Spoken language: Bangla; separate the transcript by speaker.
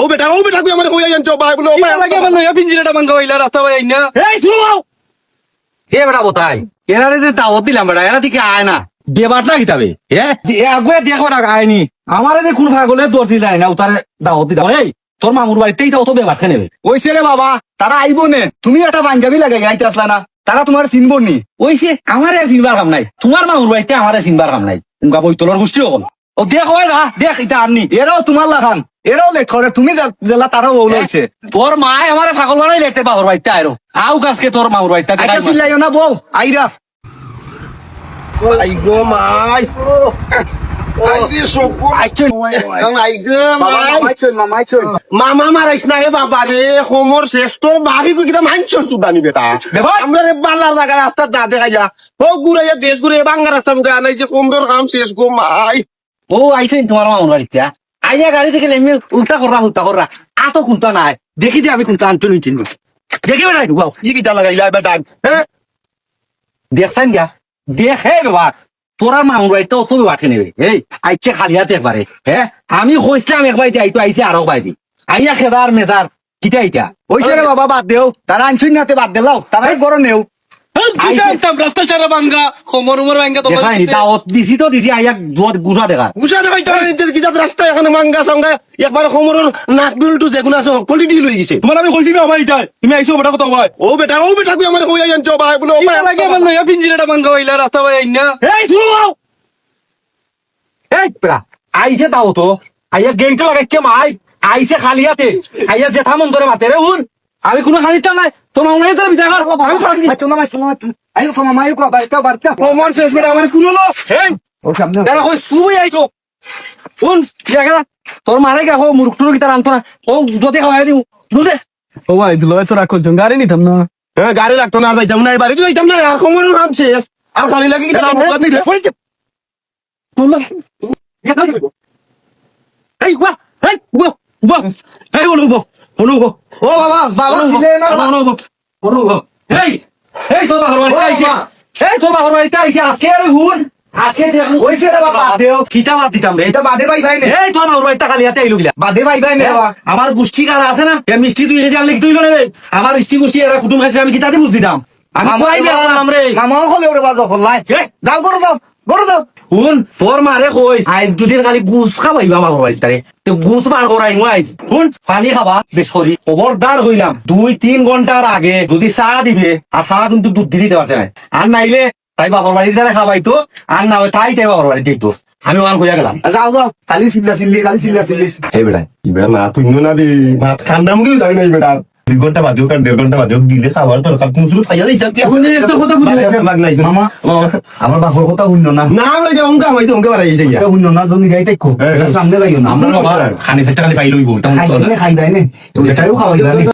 Speaker 1: ও বেটা ও বেটা তুই আমার কইয়া জানছো? ভাই বলে ও ভাই
Speaker 2: লাগে আমার নয়া পিঞ্জিরাটা ভাঙ্গা হইলা রাস্তা ভাই না।
Speaker 3: এই শুনো! এ বেটা বতাই এরা যে দাওয়াত দিলাম বেটা এরা দিকে আয় না। দেবার না কিতাবে এ? আগে দেখো না। আয়নি আমারে যে কোন ছাগলে দৌড় দিলাই না উতারে দাওয়াত দিলাম। এই তোর মামুর বাড়িতেই তো বেবার খেয়ে নেবে
Speaker 2: ওইছে রে বাবা তারা আইব নে। তুমি একটা পাঞ্জাবি লাগাই আইতে আসলা না। তারা তোমার চিনবো নি।
Speaker 3: ওইসে আমার আর চিনবার কাম নাই। তোমার মামুর বাড়িতে আমার চিনবার কাম নাই। উনকা বই তোলার গোষ্ঠী হল ও দেখ হয় না দেখ এটা আননি।
Speaker 2: এরাও তোমার লাগান। এরাও লেট করে তুমি জেলা তারাও ওল হয়েছে
Speaker 3: তোর মায় আমার ছাগল বানাই লেটতে বাবার বাড়িতে আইরো। আউ কাজকে তোর মামুর বাড়িতে
Speaker 2: আইটা চিল্লাইও না বউ আইরা।
Speaker 1: আই গো মাই রে মামা মারাইছ না রে বাবা রে হোমর শেষ। তো কই কিটা সুদানি বেটা? আমরা রে বাল্লার জায়গা রাস্তা না দেখাইয়া। ও ঘুরাইয়া দেশ ঘুরে বাঙ্গা রাস্তা মুখে আনাইছে হোমর কাম শেষ গো মাই।
Speaker 3: ও আইসেন তোমার মামুর বাড়িতে আইয়া গাড়ি থেকে উল্টা কররা উল্টা কররা। আত কুন্তা নাই। দেখি যে আমি কুন্তা আনতো নিচ্ছি দেখি বেড়াই বাউ
Speaker 1: ই কিটা লাগাইলা বেটা হ্যাঁ?
Speaker 3: দেখছেন গা? দেখ হে বাবা তোরা মামুর বাড়িতে অত বাটে নেবে এই আইছে খালি হাতে একবারে। হ্যাঁ? আমি কইছিলাম এক বাইতে আইতো আইছে আরও বাইদি আইয়া খেদার মেজার কিটা আইতা
Speaker 2: ওইছে রে বাবা বাদ দেও। তারা আনছুই নাতে বাদ দিলাও। তারাই গরম নেও।
Speaker 4: রাস্তা ছাড়া ভাঙ্গা খমর উমর ভাঙ্গা তোমার
Speaker 3: দিছি। তো দিছি আইয়া জোর গুজা দেখা।
Speaker 1: গুছা দেখাই তোর রাস্তা এখানে মাঙ্গা সঙ্গা একবার হোমরের নাক বিলটু যেগুলো আছে সকলি দি লই গেছে।
Speaker 2: তোমার আমি কইছি না ভাই এটাই তুমি আইছো বেটা কত ভাই
Speaker 1: ও বেটা ও বেটা তুই আমার কইয়া জানছো ভাই বলে ও ভাই
Speaker 4: লাগে আমার নয়া পিঞ্জিরাটা ভাঙ্গা হইলা রাস্তা ভাই না?
Speaker 3: এই শুনো এই প্রা আইছে দাও তো। আইয়া গেইটো লাগাইছে মাই। আইছে খালি হাতে। আইয়া জেঠা মন ধরে মাতে রে উন আমি কোনো খানিটা নাই। তোমার মনে তোর বিদা কর
Speaker 2: না মাইতো না মাইতো না। আইও তোমার মাইও কো বাইটা বাড়তা
Speaker 1: হোমর শেষ বেটা আমার কুলো
Speaker 3: এই
Speaker 2: ও সামনে।
Speaker 3: দাদা কই সুই আইছো উন জায়গা? তোর মারে গা হো মুরুক টুরু কিতা আনতো না। ও যদি খাওয়াই দিও দুদে
Speaker 4: ও ভাই দিল তো রাখো গাড়ি নিতাম না।
Speaker 1: হ্যাঁ গাড়ি রাখতো না যাইতাম না এবারে যাইতাম না আর হোমরের কাম শেষ। আর খালি লাগে কিটা কাম দিলে
Speaker 3: এই ওয়া এই ওয়া ওয়া এই অনুভ অনুভ
Speaker 2: ও বাবা বাবা ছিলে না।
Speaker 3: অনুভ অনুভ এই এই বাবার বাড়িতে আইছে। এই আইছে আজকে আর হুন? আজকে
Speaker 2: রে বাবা। দেও
Speaker 3: কিতা বাদ দিতাম রে।
Speaker 2: এটা বাদে ভাই ভাই নে।
Speaker 3: এই বাবার বাড়িতে খালি হাতে আইলো গিলা।
Speaker 2: বাদে ভাই ভাই নে বাবা।
Speaker 3: আমার গোষ্ঠী কারা আছে না? এ মিষ্টি তুই যে জানলে তুই নেবে? আমার ইষ্টি গোষ্ঠী এরা কুটুম খাইছে আমি কিতাতে বুঝ দিতাম। আমি কই বেলাম রে?
Speaker 2: মামাও হলে ওরে বাজো হল্লাই যাও করো যাও করো যাও
Speaker 3: শুন তোর মারে কই আইজ দুদিন খালি গুছ খাবাইবা বাবা বাড়ি তারে তো গুছ বার করাই আইজ শুন পানি খাবা বেসরি খবরদার হইলাম দুই তিন ঘণ্টার আগে যদি চা দিবে আর চা কিন্তু দুধ দিতে পারতে নাই। আর নাইলে তাই বাবার বাড়ির দ্বারা খাবাই তো আর না হয় তাই তাই বাবার বাড়ি দেখতো আমি ওখান হইয়া গেলাম।
Speaker 2: যাও যাও কালি সিল্লা সিল্লি কালি সিল্লা সিল্লি
Speaker 1: এই বেটা এই বেটা না তুই না রে ভাত খান্দাম কেউ যাই না এই বেটা দুই ঘণ্টা বাদেও কার দেড় ঘণ্টা বাদেও দিলে খাবার দরকার। কোন শুরু খাইয়া নাই
Speaker 2: মামা আমার বাপর কথা শুনল না।
Speaker 1: না আমরা যে অঙ্কা হইছে অঙ্কা বাড়াই যাইয়া
Speaker 2: শুনল না তুমি গাই তাই সামনে যাইও না।
Speaker 3: আমরা খানি সেটা খালি পাইলই বলতাম
Speaker 2: খাই খাই দেয় নে? এটাও খাওয়াই